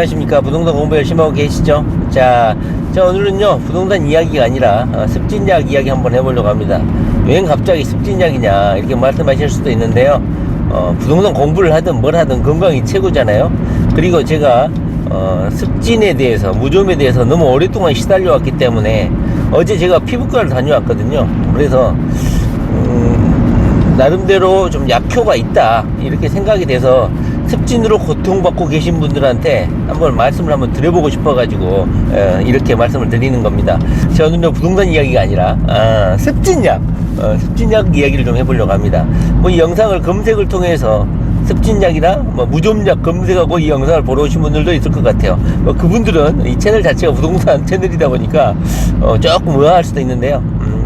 안녕하십니까. 부동산 공부 열심히 하고 계시죠? 자, 자 오늘은요 부동산 이야기가 아니라 어, 습진약 이야기 한번 해보려고 합니다. 왜 갑자기 습진약이냐 이렇게 말씀하실 수도 있는데요. 어, 부동산 공부를 하든 뭘 하든 건강이 최고잖아요. 그리고 제가 어, 습진에 대해서 무좀에 대해서 너무 오랫동안 시달려 왔기 때문에 어제 제가 피부과를 다녀왔거든요. 그래서 음, 나름대로 좀 약효가 있다 이렇게 생각이 돼서 습진으로 고통받고 계신 분들한테 한번 말씀을 한번 드려보고 싶어가지고 에, 이렇게 말씀을 드리는 겁니다. 자 오늘은 부동산 이야기가 아니라 아, 습진약 어, 습진약 이야기를 좀 해보려고 합니다. 뭐 이 영상을 검색을 통해서 습진약이나 뭐 무좀약 검색하고 이 영상을 보러 오신 분들도 있을 것 같아요. 뭐 그분들은 이 채널 자체가 부동산 채널이다 보니까 어, 조금 의아할 수도 있는데요.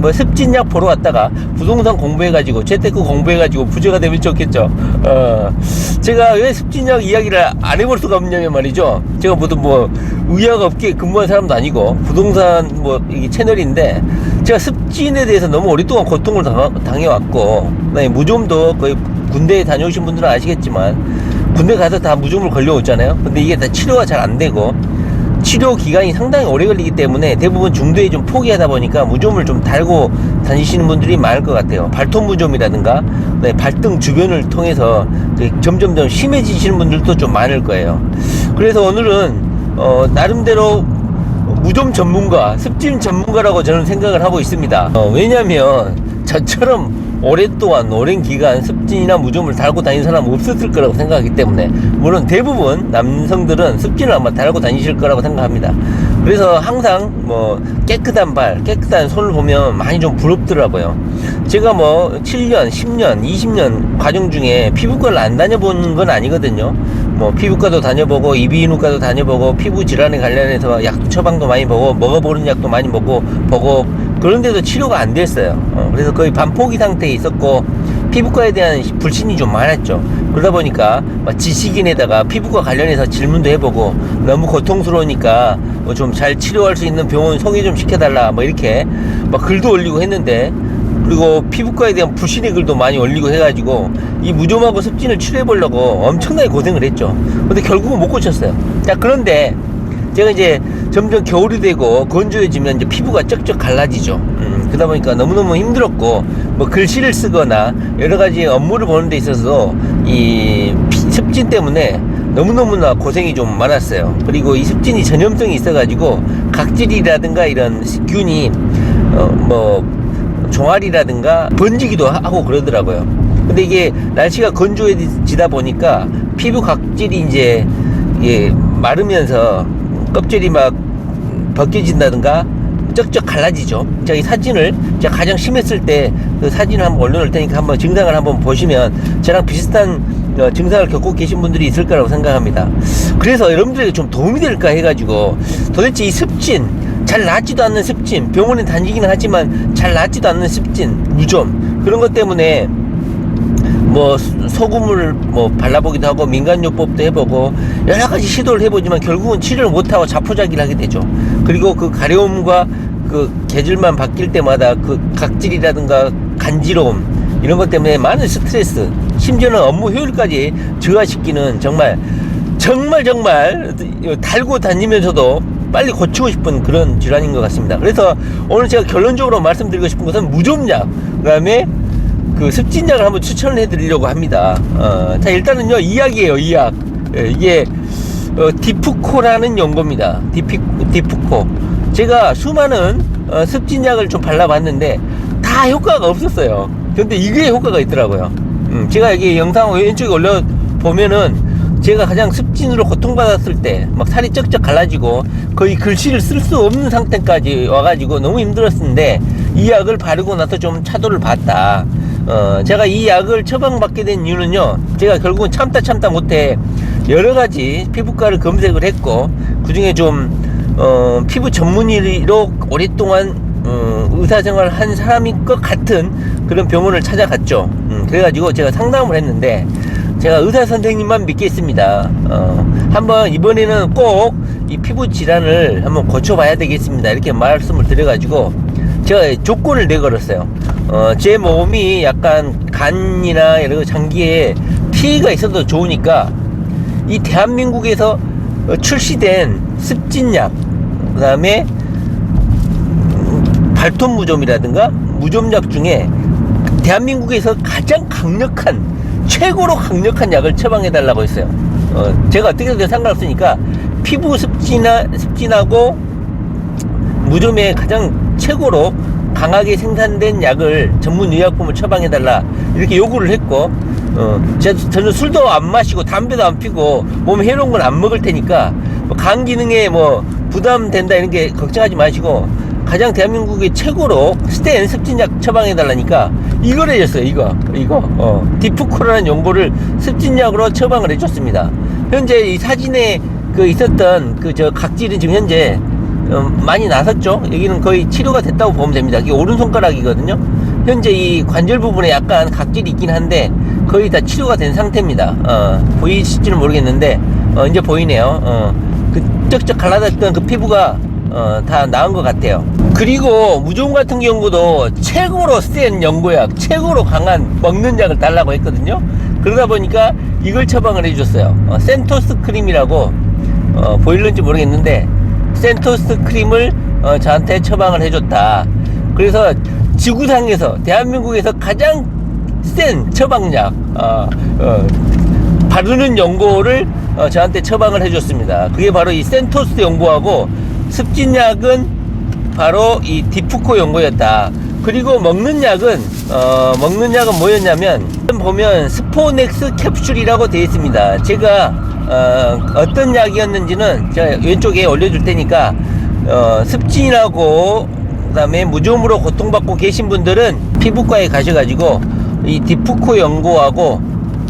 음, 뭐 습진약 보러 왔다가 부동산 공부해가지고 재테크 공부해가지고 부자가 되면 좋겠죠. 어, 제가 왜 습진약 이야기를 안 해볼 수가 없냐면 말이죠. 제가 모두 뭐 의학 업계에 근무한 사람도 아니고 부동산 뭐이 채널인데 제가 습진에 대해서 너무 오랫동안 고통을 당, 당해왔고 그다음에 무좀도 거의 군대에 다녀오신 분들은 아시겠지만 군대 가서 다 무좀을 걸려오잖아요. 근데 이게 다 치료가 잘 안 되고 치료 기간이 상당히 오래 걸리기 때문에 대부분 중도에 좀 포기하다 보니까 무좀을 좀 달고 다니시는 분들이 많을 것 같아요. 발톱 무좀이라든가 네, 발등 주변을 통해서 그 점점점 심해지시는 분들도 좀 많을 거예요. 그래서 오늘은 어, 나름대로 무좀 전문가, 습진 전문가라고 저는 생각을 하고 있습니다. 어, 왜냐면 저처럼 오랫동안 오랜 기간 습진이나 무좀을 달고 다니는 사람 없었을 거라고 생각하기 때문에 물론 대부분 남성들은 습진을 아마 달고 다니실 거라고 생각합니다. 그래서 항상 뭐 깨끗한 발, 깨끗한 손을 보면 많이 좀 부럽더라고요. 제가 뭐 7년, 10년, 20년 과정 중에 피부과를 안 다녀본 건 아니거든요. 뭐 피부과도 다녀보고 이비인후과도 다녀보고 피부 질환에 관련해서 약 처방도 많이 보고 먹어보는 약도 많이 먹고 보고 그런데도 치료가 안 됐어요. 어, 그래서 거의 반포기 상태에 있었고 피부과에 대한 불신이 좀 많았죠. 그러다 보니까 막 지식인에다가 피부과 관련해서 질문도 해보고 너무 고통스러우니까 뭐 좀 잘 치료할 수 있는 병원 소개 좀 시켜달라 뭐 이렇게 막 글도 올리고 했는데 그리고 피부과에 대한 불신의 글도 많이 올리고 해가지고 이 무좀하고 습진을 치료해 보려고 엄청나게 고생을 했죠. 근데 결국은 못 고쳤어요. 자 그런데 제가 이제 점점 겨울이 되고 건조해지면 이제 피부가 쩍쩍 갈라지죠. 음, 그러다 보니까 너무너무 힘들었고 뭐 글씨를 쓰거나 여러 가지 업무를 보는 데 있어서 이 피- 습진 때문에 너무너무나 고생이 좀 많았어요. 그리고 이 습진이 전염성이 있어가지고 각질이라든가 이런 균이 어 뭐 종아리라든가 번지기도 하- 하고 그러더라고요. 근데 이게 날씨가 건조해지다 보니까 피부 각질이 이제 예, 마르면서 껍질이 막 벗겨진다든가 쩍쩍 갈라지죠. 제가 이 사진을 제가 가장 심했을 때 그 사진을 한번 올려놓을 테니까 한번 증상을 한번 보시면 저랑 비슷한 어, 증상을 겪고 계신 분들이 있을 거라고 생각합니다. 그래서 여러분들에게 좀 도움이 될까 해가지고 도대체 이 습진 잘 낫지도 않는 습진 병원에 다니기는 하지만 잘 낫지도 않는 습진 무좀 그런 것 때문에 뭐 소- 소금을 뭐 발라보기도 하고 민간요법도 해보고 여러 가지 시도를 해보지만 결국은 치료를 못하고 자포자기를 하게 되죠. 그리고 그 가려움과 그 계절만 바뀔 때마다 그 각질이라든가 간지러움 이런 것 때문에 많은 스트레스 심지어는 업무 효율까지 저하시키는 정말 정말 정말 달고 다니면서도 빨리 고치고 싶은 그런 질환인 것 같습니다. 그래서 오늘 제가 결론적으로 말씀드리고 싶은 것은 무좀약 그다음에 그 습진약을 한번 추천을 해드리려고 합니다. 어, 자 일단은요 이약이에요 이약. 예, 이게 어, 디프코라는 연고입니다. 디피, 디프코. 제가 수많은 어, 습진약을 좀 발라봤는데 다 효과가 없었어요. 근데 이게 효과가 있더라고요. 음, 제가 여기 영상 왼쪽에 올려 보면은 제가 가장 습진으로 고통받았을 때 막 살이 쩍쩍 갈라지고 거의 글씨를 쓸 수 없는 상태까지 와가지고 너무 힘들었는데 이 약을 바르고 나서 좀 차도를 봤다. 어, 제가 이 약을 처방받게 된 이유는요. 제가 결국은 참다 참다 못해 여러 가지 피부과를 검색을 했고 그 중에 좀 어, 피부 전문의로 오랫동안 어, 의사생활 한 사람인 것 같은 그런 병원을 찾아갔죠. 음, 그래가지고 제가 상담을 했는데 제가 의사 선생님만 믿겠습니다. 어, 한번 이번에는 꼭 이 피부 질환을 한번 고쳐봐야 되겠습니다. 이렇게 말씀을 드려가지고 제가 조건을 내걸었어요. 어, 제 몸이 약간 간이나 여러 장기에 피해가 있어도 좋으니까 이 대한민국에서 어, 출시된 습진약, 그 다음에 발톱 무좀이라든가 무좀약 중에 대한민국에서 가장 강력한 최고로 강력한 약을 처방해 달라고 했어요. 어, 제가 어떻게 해도 상관없으니까 피부 습진하, 습진하고 무좀에 가장 최고로 강하게 생산된 약을 전문 의약품을 처방해 달라 이렇게 요구를 했고 어, 제, 저는 술도 안 마시고 담배도 안 피고 몸에 해로운 건 안 먹을 테니까 뭐 간 기능에 뭐 부담된다 이런 게 걱정하지 마시고 가장 대한민국의 최고로 스텐 습진약 처방해 달라니까 이걸 해줬어요 이거 이거 어, 디프코라는 용고를 습진약으로 처방을 해줬습니다 현재 이 사진에 그 있었던 그 저 각질은 지금 현재 어, 많이 나섰죠. 여기는 거의 치료가 됐다고 보면 됩니다. 이게 오른손가락이거든요. 현재 이 관절 부분에 약간 각질이 있긴 한데 거의 다 치료가 된 상태입니다. 어, 보이실지는 모르겠는데 어, 이제 보이네요. 어, 그 쩍쩍 갈라졌던 그 피부가 어, 다 나은 것 같아요. 그리고 무좀 같은 경우도 최고로 센 연고약, 최고로 강한 먹는 약을 달라고 했거든요. 그러다 보니까 이걸 처방을 해줬어요. 어, 센토스 크림이라고 어, 보일는지 모르겠는데 센토스 크림을 어, 저한테 처방을 해줬다. 그래서 지구상에서 대한민국에서 가장 센 처방약 어, 어, 바르는 연고를 어, 저한테 처방을 해줬습니다. 그게 바로 이 센토스 연고하고 습진약은 바로 이 디프코 연고였다. 그리고 먹는 약은 어, 먹는 약은 뭐였냐면 보면 스포넥스 캡슐이라고 되어 있습니다. 제가 어, 떤 약이었는지는 제가 왼쪽에 올려줄 테니까 어, 습진이라고 그다음에 무좀으로 고통받고 계신 분들은 피부과에 가셔가지고 이 디프코 연고하고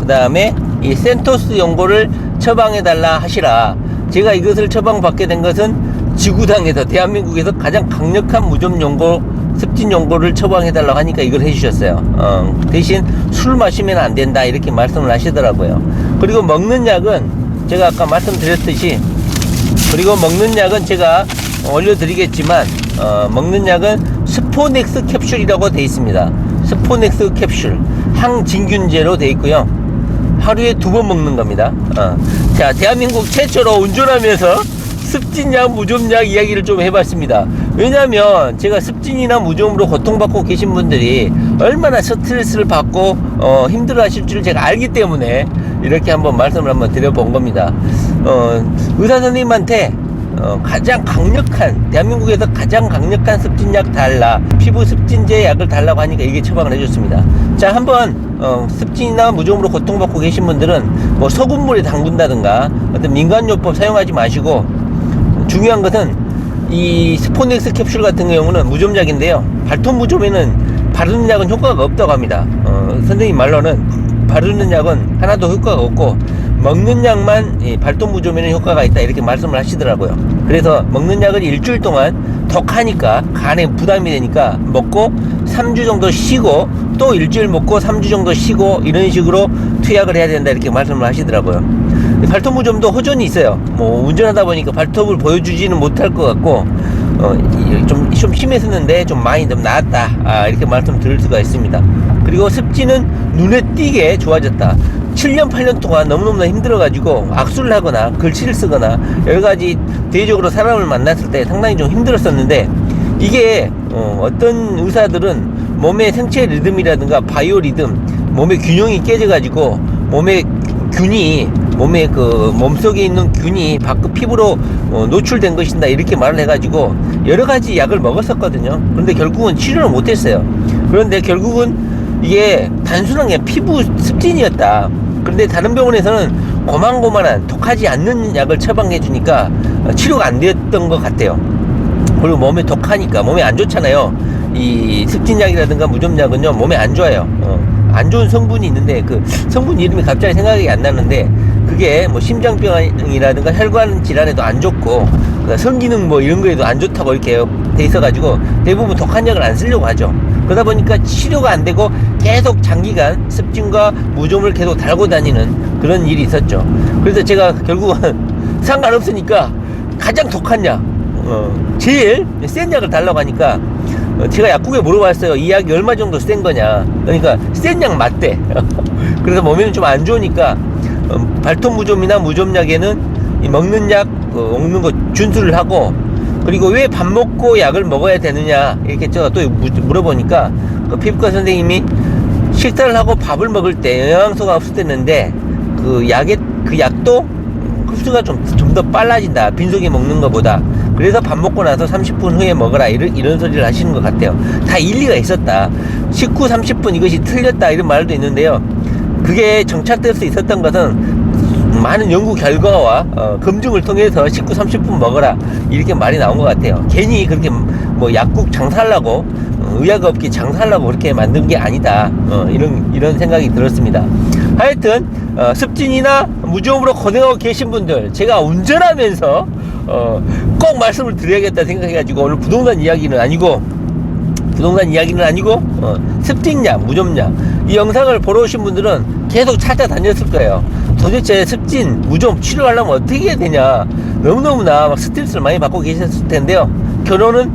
그다음에 이 센토스 연고를 처방해 달라 하시라. 제가 이것을 처방받게 된 것은 지구상에서 대한민국에서 가장 강력한 무좀 연고 습진 연고를 처방해 달라고 하니까 이걸 해주셨어요. 어, 대신 술 마시면 안 된다 이렇게 말씀을 하시더라고요. 그리고 먹는 약은 제가 아까 말씀드렸듯이 그리고 먹는 약은 제가 올려드리겠지만 어, 먹는 약은 스포넥스 캡슐이라고 되어 있습니다. 스포넥스 캡슐 항진균제로 되어 있고요. 하루에 두 번 먹는 겁니다. 어. 자, 대한민국 최초로 운전하면서 습진약, 무좀약 이야기를 좀 해봤습니다. 왜냐하면 제가 습진이나 무좀으로 고통받고 계신 분들이 얼마나 스트레스를 받고 어, 힘들어하실 줄 제가 알기 때문에 이렇게 한번 말씀을 한번 드려본 겁니다. 어, 의사 선생님한테 어, 가장 강력한 대한민국에서 가장 강력한 습진약 달라 피부 습진제 약을 달라고 하니까 이게 처방을 해줬습니다. 자 한번 어, 습진이나 무좀으로 고통받고 계신 분들은 뭐 소금물에 담근다든가 어떤 민간요법 사용하지 마시고 중요한 것은 이 스포넥스 캡슐 같은 경우는 무좀약인데요. 발톱 무좀에는 바르는 약은 효과가 없다고 합니다. 어, 선생님 말로는 바르는 약은 하나도 효과가 없고 먹는 약만 이 발톱 무좀에는 효과가 있다 이렇게 말씀을 하시더라고요. 그래서 먹는 약을 일주일 동안 독하니까 간에 부담이 되니까 먹고 3주 정도 쉬고 또 일주일 먹고 3주 정도 쉬고 이런 식으로 투약을 해야 된다 이렇게 말씀을 하시더라고요. 발톱 무좀도 호전이 있어요. 뭐 운전하다 보니까 발톱을 보여주지는 못할 것 같고 어, 좀, 좀 심했었는데 좀 많이 좀 나았다. 아, 이렇게 말씀 드릴 수가 있습니다. 그리고 습지는 눈에 띄게 좋아졌다. 7년, 8년 동안 너무너무 힘들어가지고 악수를 하거나 글씨를 쓰거나 여러 가지 대외적으로 사람을 만났을 때 상당히 좀 힘들었었는데 이게 어, 떤 의사들은 몸의 생체 리듬이라든가 바이오 리듬, 몸의 균형이 깨져가지고 몸의 균이 몸에 그 몸속에 있는 균이 밖 피부로 어, 노출된 것이다 이렇게 말을 해가지고 여러 가지 약을 먹었었거든요. 그런데 결국은 치료를 못했어요. 그런데 결국은 이게 단순한 게 피부 습진이었다. 그런데 다른 병원에서는 고만고만한 독하지 않는 약을 처방해 주니까 어, 치료가 안 됐던 것 같아요. 그리고 몸에 독하니까 몸에 안 좋잖아요. 이 습진약이라든가 무좀약은요 몸에 안 좋아요. 어. 안 좋은 성분이 있는데 그 성분 이름이 갑자기 생각이 안 나는데 그게 뭐 심장병이라든가 혈관 질환에도 안 좋고 그러니까 성기능 뭐 이런 거에도 안 좋다고 이렇게 돼 있어가지고 대부분 독한 약을 안 쓰려고 하죠. 그러다 보니까 치료가 안 되고 계속 장기간 습진과 무좀을 계속 달고 다니는 그런 일이 있었죠. 그래서 제가 결국은 상관없으니까 가장 독한 약, 어, 제일 센 약을 달라고 하니까 어, 제가 약국에 물어봤어요. 이 약이 얼마 정도 센 거냐. 그러니까 센 약 맞대. 그래서 몸에는 좀 안 좋으니까 어, 발톱 무좀이나 무좀약에는 이 먹는 약 어, 먹는 거 준수를 하고 그리고 왜 밥 먹고 약을 먹어야 되느냐 이렇게 제가 또 무- 물어보니까 그 피부과 선생님이 식사를 하고 밥을 먹을 때 영양소가 흡수되는데 그 약의 그 약도 흡수가 좀 좀 더 빨라진다 빈속에 먹는 것보다 그래서 밥 먹고 나서 30분 후에 먹어라. 이런, 이런 소리를 하시는 것 같아요. 다 일리가 있었다. 식후 30분 이것이 틀렸다. 이런 말도 있는데요. 그게 정착될 수 있었던 것은 많은 연구 결과와 어, 검증을 통해서 식후 30분 먹어라. 이렇게 말이 나온 것 같아요. 괜히 그렇게 뭐 약국 장사하려고 어, 의약업계 장사하려고 그렇게 만든 게 아니다. 어, 이런 이런 생각이 들었습니다. 하여튼 어, 습진이나 무좀으로 고생하고 계신 분들 제가 운전하면서 어, 꼭 말씀을 드려야겠다 생각해가지고 오늘 부동산 이야기는 아니고 부동산 이야기는 아니고 어, 습진약, 무좀약 이 영상을 보러 오신 분들은 계속 찾아다녔을 거예요. 도대체 습진, 무좀 치료하려면 어떻게 해야 되냐 너무너무나 막 스트레스를 많이 받고 계셨을 텐데요. 결론은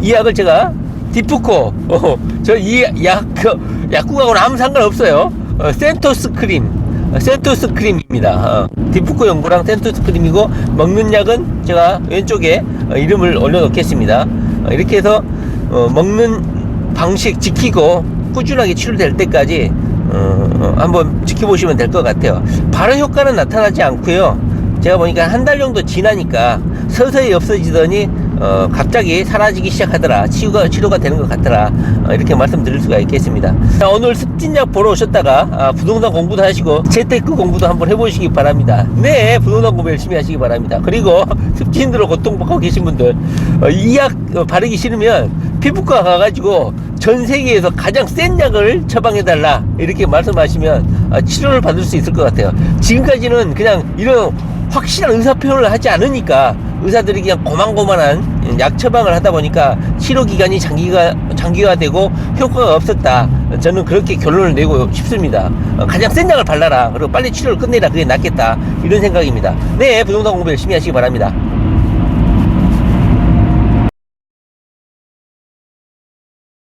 이 약을 제가 디프코 어, 저이 약 그, 약국하고는 아무 상관없어요. 어, 센토스 크림 어, 센토스 크림입니다. 어, 디프코 연구랑 센토스 크림이고 먹는 약은 제가 왼쪽에 어, 이름을 올려놓겠습니다. 어, 이렇게 해서 어, 먹는 방식 지키고 꾸준하게 치료될 때까지 한번 지켜보시면 될 것 같아요. 바로 효과는 나타나지 않고요. 제가 보니까 한 달 정도 지나니까 서서히 없어지더니 어, 갑자기 사라지기 시작하더라. 치유가 치료가 되는 것 같더라. 어, 이렇게 말씀드릴 수가 있겠습니다. 자, 오늘 습진약 보러 오셨다가 아, 부동산 공부도 하시고 재테크 공부도 한번 해보시기 바랍니다. 네, 부동산 공부 열심히 하시기 바랍니다. 그리고 습진으로 고통받고 계신 분들 어, 이약 바르기 싫으면 피부과 가가지고 전 세계에서 가장 센 약을 처방해달라 이렇게 말씀하시면 아, 치료를 받을 수 있을 것 같아요. 지금까지는 그냥 이런 확실한 의사 표현을 하지 않으니까 의사들이 그냥 고만고만한 약 처방을 하다 보니까 치료 기간이 장기가 장기화되고 효과가 없었다. 저는 그렇게 결론을 내고 싶습니다. 어, 가장 센 약을 발라라. 그리고 빨리 치료를 끝내라. 그게 낫겠다. 이런 생각입니다. 네, 부동산 공부 열심히 하시기 바랍니다.